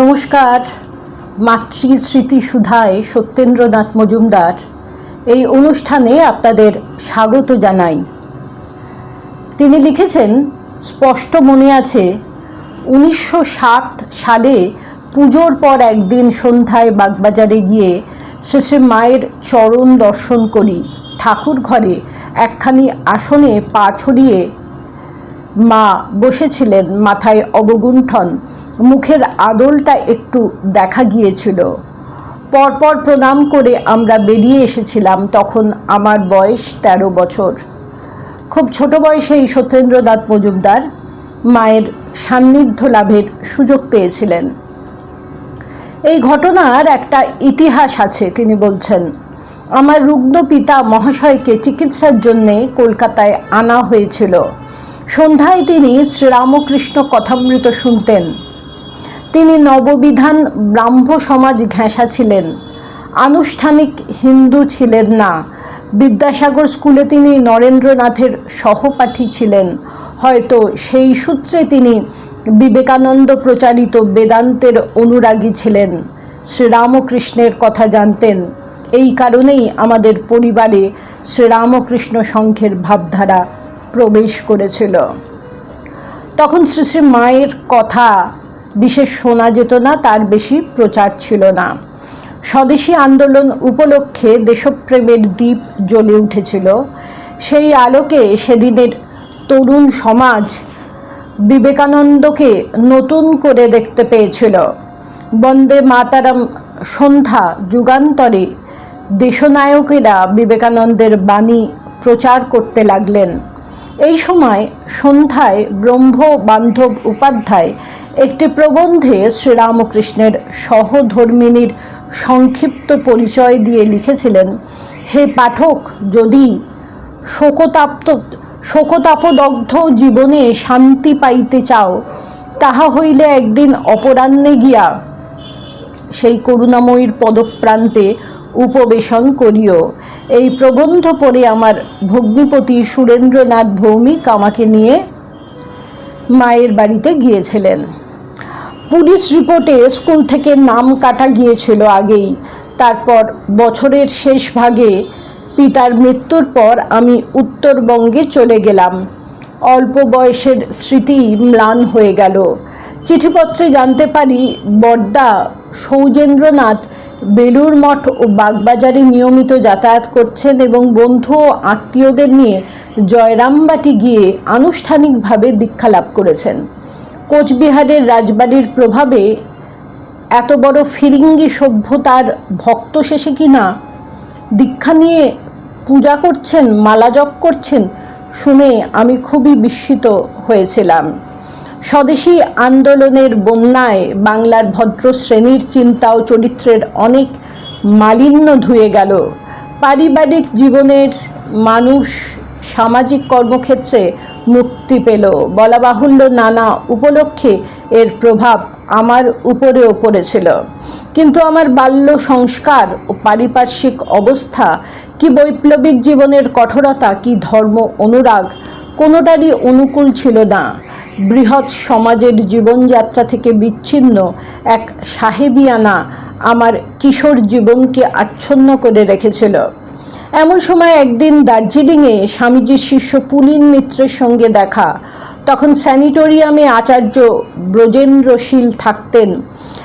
নমস্কার। মাতৃ স্মৃতি সুধায় সত্যেন্দ্রনাথ মজুমদার এই অনুষ্ঠানে আপনাদের স্বাগত জানাই। তিনি লিখেছেন, স্পষ্ট মনে আছে, উনিশশো ষাট সালে পুজোর পর একদিন সন্ধ্যায় বাগবাজারে গিয়ে শেষে মায়ের চরণ দর্শন করি। ঠাকুর ঘরে একখানি আসনে পা ছড়িয়ে মা বসেছিলেন মাথায় অবগুণ্ঠন মুখের আদলটা একটু দেখা গিয়েছিল। পরপর প্রণাম করে আমরা বেরিয়ে এসেছিলাম তখন আমার বয়স তেরো বছর। খুব ছোট বয়সেই সত্যেন্দ্রনাথ মজুমদার মায়ের সান্নিধ্য লাভের সুযোগ পেয়েছিলেন। এই ঘটনার একটা ইতিহাস আছে, তিনি বলছেন, আমার রুগ্ন পিতা মহাশয়কে চিকিৎসার জন্যে কলকাতায় আনা হয়েছিল। সন্ধ্যায় তিনি শ্রীরামকৃষ্ণ কথামৃত শুনতেন। তিনি নববিধান ব্রাহ্ম সমাজ ঘেঁষা ছিলেন। আনুষ্ঠানিক হিন্দু ছিলেন না। বিদ্যাসাগর স্কুলে তিনি নরেন্দ্রনাথের সহপাঠী ছিলেন। হয়তো সেই সূত্রে তিনি বিবেকানন্দ প্রচারিত বেদান্তের অনুরাগী ছিলেন। শ্রীরামকৃষ্ণের কথা জানতেন। এই কারণেই আমাদের পরিবারে শ্রীরামকৃষ্ণ সংঘের ভাবধারা প্রবেশ করেছিল। তখন শ্রী শ্রী মায়ের কথা বিশেষ শোনা যেত না, তার বেশি প্রচার ছিল না। স্বদেশী আন্দোলন উপলক্ষে দেশপ্রেমের দ্বীপ জ্বলে উঠেছিল। সেই আলোকে সেদিনের তরুণ সমাজ বিবেকানন্দকে নতুন করে দেখতে পেয়েছিল। বন্দে মাতারাম, সন্ধ্যা যুগান্তরে দেশনায়কেরা বিবেকানন্দের বাণী প্রচার করতে লাগলেন। এই সময় সন্ধ্যায় ব্রহ্ম বান্ধব উপাধ্যায় একটি প্রবন্ধে শ্রীরামকৃষ্ণের সহধর্মিনীর সংক্ষিপ্ত পরিচয় দিয়ে লিখেছিলেন, হে পাঠক, যদি শোকতাপ্ত, শোকতাপদগ্ধ জীবনে শান্তি পাইতে চাও, তাহা হইলে একদিন অপরাহ্নে গিয়া সেই করুণাময়ীর পদপ্রান্তে উপবেশন করিও। এই প্রবন্ধ পড়ে আমার ভগ্নিপতি সুরেন্দ্রনাথ ভৌমিক আমাকে নিয়ে মায়ের বাড়িতে গিয়েছিলেন। পুলিশ রিপোর্টে স্কুল থেকে নাম কাটা গিয়েছিল আগেই। তারপর বছরের শেষ ভাগে পিতার মৃত্যুর পর আমি উত্তরবঙ্গে চলে গেলাম। অল্প বয়সের স্মৃতি ম্লান হয়ে গেল। চিঠিপত্রে জানতে পারি, বর্দা সৌজেন্দ্রনাথ বেলুর মঠ ও বাগবাজারে নিয়মিত যাতায়াত করছেন এবং বন্ধু ও আত্মীয়দের নিয়ে জয়রামবাটি গিয়ে আনুষ্ঠানিকভাবে দীক্ষা লাভ করেছেন। কোচবিহারের রাজবাড়ির প্রভাবে এত বড় ফিরিঙ্গি সভ্যতার ভক্ত শেষে কি না দীক্ষা নিয়ে পূজা করছেন, মালা জপ করছেন শুনে আমি খুবই বিস্মিত হয়েছিলাম। স্বদেশী আন্দোলনের বন্যায় বাংলার ভদ্র শ্রেণির চিন্তা ও চরিত্রের অনেক মালিন্য ধুয়ে গেল। পারিবারিক জীবনের মানুষ সামাজিক কর্মক্ষেত্রে মুক্তি পেল। বলা বাহুল্য নানা উপলক্ষে এর প্রভাব আমার উপরেও পড়েছিল। কিন্তু আমার বাল্য সংস্কার ও পারিপার্শ্বিক অবস্থা, কি বৈপ্লবিক জীবনের কঠোরতা, কি ধর্ম অনুরাগ, কোনোটারই অনুকূল ছিল না। বৃহৎ সমাজের জীবনযাত্রা থেকে বিচ্ছিন্ন এক সাহেবিয়ানা আমার কিশোর জীবনকে আচ্ছন্ন করে রেখেছিল। এমন সময় একদিন দার্জিলিংয়ে স্বামীজির শিষ্য পুলিন মিত্রের সঙ্গে দেখা। তখন স্যানিটোরিয়ামে আচার্য ব্রজেন্দ্রশীল থাকতেন।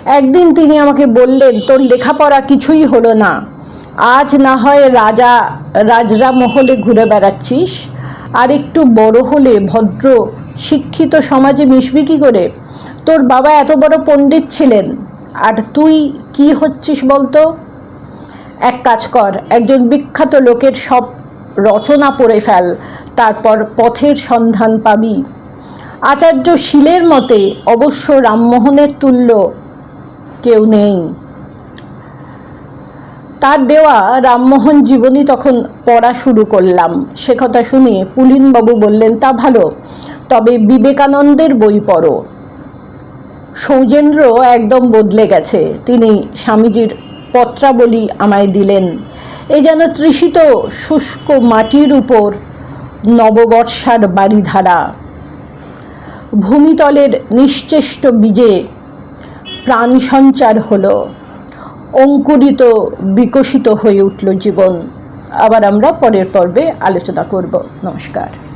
একদিন তিনি আমাকে বললেন, তোর লেখাপড়া কিছুই হলো না। আজ না হয় রাজা রাজরা মহলে ঘুরে বেড়াচ্ছিস। আর একটু বড় হলে ভদ্র শিক্ষিত সমাজে মিশবি কি করে? তোর বাবা এত বড় পণ্ডিত ছিলেন, আর তুই কি হচ্ছিস বলতো? এক কাজ কর, একজন বিখ্যাত লোকের সব রচনা পড়ে ফেল, তারপর পথের সন্ধান পাবি। আচার্য শীলের মতে, অবশ্য রামমোহনের তুল্য কেউ নেই। তার দেওয়া রামমোহন জীবনী তখন পড়া শুরু করলাম। সে কথা শুনে পুলিনবাবু বললেন, তা ভালো। তবে বিবেকানন্দের বই পড়ো। সৌজেন্দ্র একদম বদলে গেছে। তিনি স্বামীজির পত্রাবলী আমায় দিলেন। এ যেন তৃষিত শুষ্ক মাটির উপর নববর্ষার বাড়িধারা ভূমিতলের নিশ্চেষ্ট বীজে প্রাণ সঞ্চার হলো। অঙ্কুরিত বিকশিত হয়ে উঠল জীবন। আবার আমরা পরের পর্বে আলোচনা করব। নমস্কার।